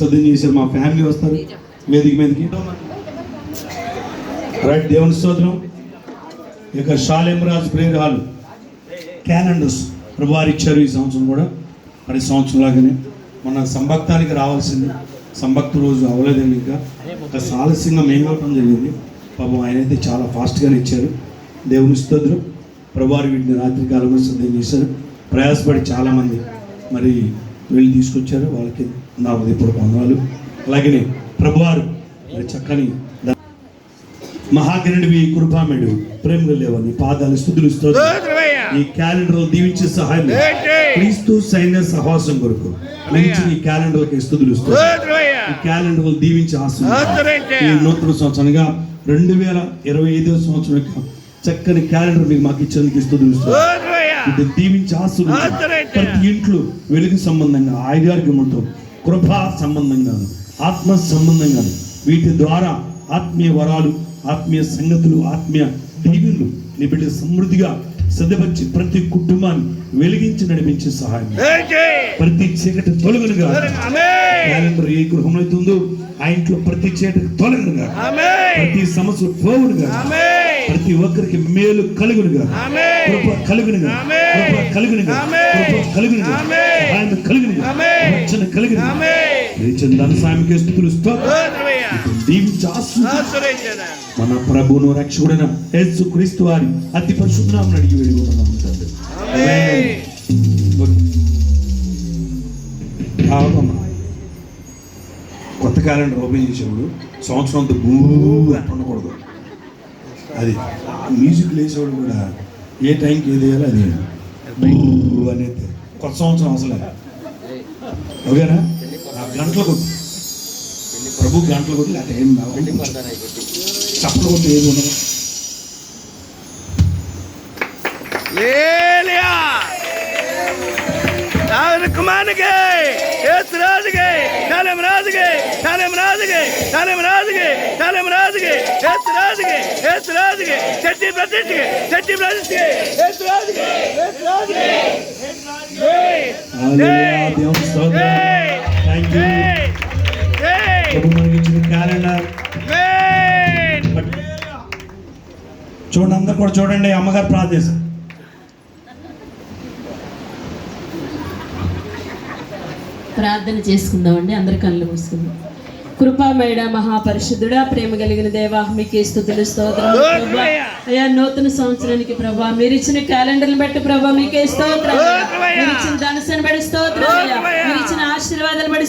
సిద్ధం చేశారు. మా ఫ్యామిలీ వస్తారు. వేదిక మీదకి. రైట్ దేవుని స్తోత్రం. ఇక Shalem Raju prayer hall. Calendars ప్రభువారు ఇచ్చారు ఈ సంవత్సరం కూడా. ప్రతి సంవత్సరం లాగానే. మన సంభక్తానికి రావాల్సింది. సంభక్త రోజు అవ్వలేదండి ఇంకా. ఒక ఆలస్యంగా మేము ఇవ్వటం జరిగింది. పాపం ఆయన అయితే చాలా ఫాస్ట్గానే ఇచ్చారు. దేవుని స్తోత్రం. ప్రభువారు వీటిని రాత్రి కాలంలో సిద్ధం చేశారు. ప్రయాసపడి చాలామంది మరి వెళ్ళి తీసుకొచ్చారు. వాళ్ళకి నా ఇప్పుడు వందనాలు అలాగనే ప్రభువారు మరి చక్కని మహాగణుడివి కృపామేడు ప్రేమలు లేవని పాదాలు స్థుతులు. ఈ క్యాలెండర్ దీవించే సహాయం? క్రీస్తు సైన్య సహవాసం కొరకు మంచి ఈ క్యాలెండర్ స్థుతులు. ఈ క్యాలెండర్ దీవించి ఆశీర్వదించు. ఈ నూతన సంవత్సరంగా రెండు వేల ఇరవై ఐదవ సంవత్సరం యొక్క చక్కని క్యాలెండర్ మీకు మాకు ఇచ్చేందుకు. ఇది దీవించి ఆశీర్వదించు. ప్రతి ఇంట్లో వెలుగు సంబంధంగా ఆయుర్గములతో కృపా సంబంధంగా ఆత్మ సంబంధంగా వీటి ద్వారా ఆత్మీయ వరాలు ఆత్మీయ సంగతులు ఆత్మీయ దీవెనలు నీ బిడ్డ సమృద్ధిగా సిద్ధపరిచి ప్రతి కుటుంబాన్ని వెలిగించి నడిపించే సహాయం? ప్రతి చీకటి తొలగనుగా. క్యాలెండర్ ఏ గృహంలో ఆ ఇంట్లో ప్రతి చీకటి తొలగనుగా. ప్రతి సమస్య పోవునుగా. ప్రతి ఒక్కరికి మేలు కలుగునుగా. కృప కలుగునుగా. కృప కలుగునుగా. కృప కలుగునుగా. ఆయన కలుగునుగా. రక్షణ కలుగునుగా ధన సామికి స్థుతులు. దీవించి. మన ప్రభువును రక్షకుడైన యేసు క్రీస్తు వారి అతి పరిశుద్ధనామం అడిగి వెళ్ళిపోతున్నాం తండ్రి. కొత్త క్యాలెండర్ ఓపెన్ చేసేప్పుడు సంవత్సరం అంతా బూ అని ఉండకూడదు అది మ్యూజిక్ వేసేవాడు కూడా ఏ టైంకి ఏది వేయాలో అది బూ అనేది కొత్త సంవత్సరం అసలే ఓకేనా ఆ గంటలు కొట్టు ప్రభు గంటలు కొట్టి ఆ టైం చప్పలు కొట్టి ఏది ఉండదు ఏలియా. దావీదు కుమారునికి, యేసు రాజుకి, శాలేం రాజుకి, శాలేం రాజుకి, శాలేం రాజుకి, శాలేం రాజుకి, యేసు రాజుకి, యేసు రాజుకి, శక్తి ప్రతిష్ఠకి, శక్తి ప్రతిష్ఠకి, రాజుకి, రాజుకి. చూడండి అందరు కూడా చూడండి అమ్మగారు ప్రార్థన ప్రార్థన చేసుకుందామండి అందరి కళ్ళు మూసుకుందాం. కృపామేడ మహాపరిశుద్ధుడా ప్రేమ కలిగిన దేవా మీకే స్థుతులు స్తోత్రం అయ్యా నూతన సంవత్సరానికి ప్రభా మీరు ఇచ్చిన క్యాలెండర్ని బట్టి ప్రభా మీకే స్తోత్రం. మీరు ఇచ్చిన ధనసుని బట్టి స్తోత్రం అయ్యా. మీరు ఇచ్చిన ఆశీర్వాదాలు బట్టి